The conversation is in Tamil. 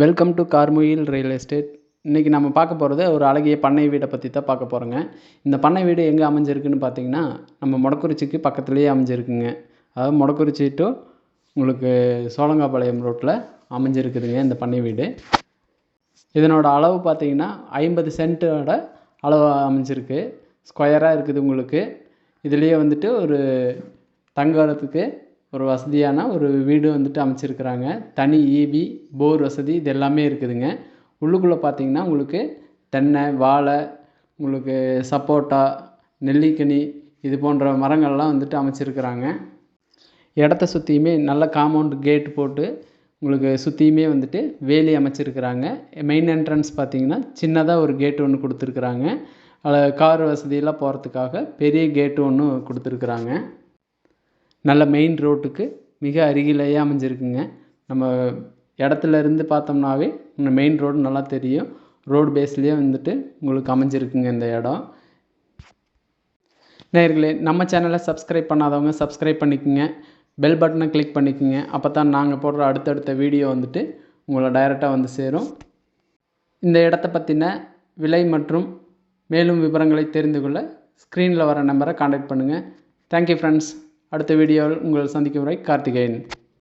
Welcome to Karmuyil real estate இன்றைக்கி நம்ம பார்க்க போகிறது ஒரு அழகிய பண்ணை வீடை பற்றி தான் பார்க்க போகிறோங்க இந்த பண்ணை வீடு எங்கே அமைஞ்சிருக்குன்னு பார்த்தீங்கன்னா நம்ம மொடக்குறிச்சிக்கு பக்கத்துலேயே அமைஞ்சிருக்குங்க. அதாவது மொடக்குறிச்சி டு உங்களுக்கு சோழங்காபாளையம் ரோட்டில் அமைஞ்சிருக்குதுங்க இந்த பண்ணை வீடு. இதனோட அளவு பார்த்தீங்கன்னா ஐம்பது சென்ட்டோட அளவு அமைஞ்சிருக்கு. ஸ்கொயராக இருக்குது உங்களுக்கு. இதுலேயே வந்துட்டு ஒரு தங்குறதுக்கு ஒரு வசதியான ஒரு வீடு வந்துட்டு அமைச்சிருக்கிறாங்க. தனி ஈபி போர் வசதி இது எல்லாமே இருக்குதுங்க. உள்ளுக்குள்ளே பார்த்தீங்கன்னா உங்களுக்கு தென்னை வாழை உங்களுக்கு சப்போட்டா நெல்லிக்கனி இது போன்ற மரங்கள்லாம் வந்துட்டு அமைச்சிருக்கிறாங்க. இடத்த சுற்றியுமே நல்ல காம்பவுண்ட் கேட் போட்டு உங்களுக்கு சுற்றியுமே வந்துட்டு வேலி அமைச்சிருக்கிறாங்க. மெயின் என்ட்ரன்ஸ் பார்த்தீங்கன்னா சின்னதாக ஒரு கேட் ஒன்று கொடுத்துருக்குறாங்க. அதில் கார் வசதியெல்லாம் போகிறதுக்காக பெரிய கேட்டு ஒன்று கொடுத்துருக்குறாங்க. நல்ல மெயின் ரோட்டுக்கு மிக அருகிலேயே அமைஞ்சிருக்குங்க. நம்ம இடத்துல இருந்து பார்த்தோம்னாவே இந்த மெயின் ரோடு நல்லா தெரியும். ரோடு பேஸ்லேயே வந்துட்டு உங்களுக்கு அமைஞ்சிருக்குங்க இந்த இடம். நேர்களே நம்ம சேனலை சப்ஸ்கிரைப் பண்ணாதவங்க சப்ஸ்கிரைப் பண்ணிக்கோங்க. பெல் பட்டனை கிளிக் பண்ணிக்கோங்க. அப்போ தான் நாங்கள் போடுற அடுத்தடுத்த வீடியோ வந்துட்டு உங்களை டைரெக்டாக வந்து சேரும். இந்த இடத்த பற்றின விலை மற்றும் மேலும் விவரங்களை தெரிந்து கொள்ள ஸ்க்ரீனில் வர நம்பரை காண்டாக்ட் பண்ணுங்கள் தேங்க்யூ ஃப்ரெண்ட்ஸ் அடுத்த வீடியோவில் உங்களை சந்திக்கும் வரை கார்த்திகேயன்.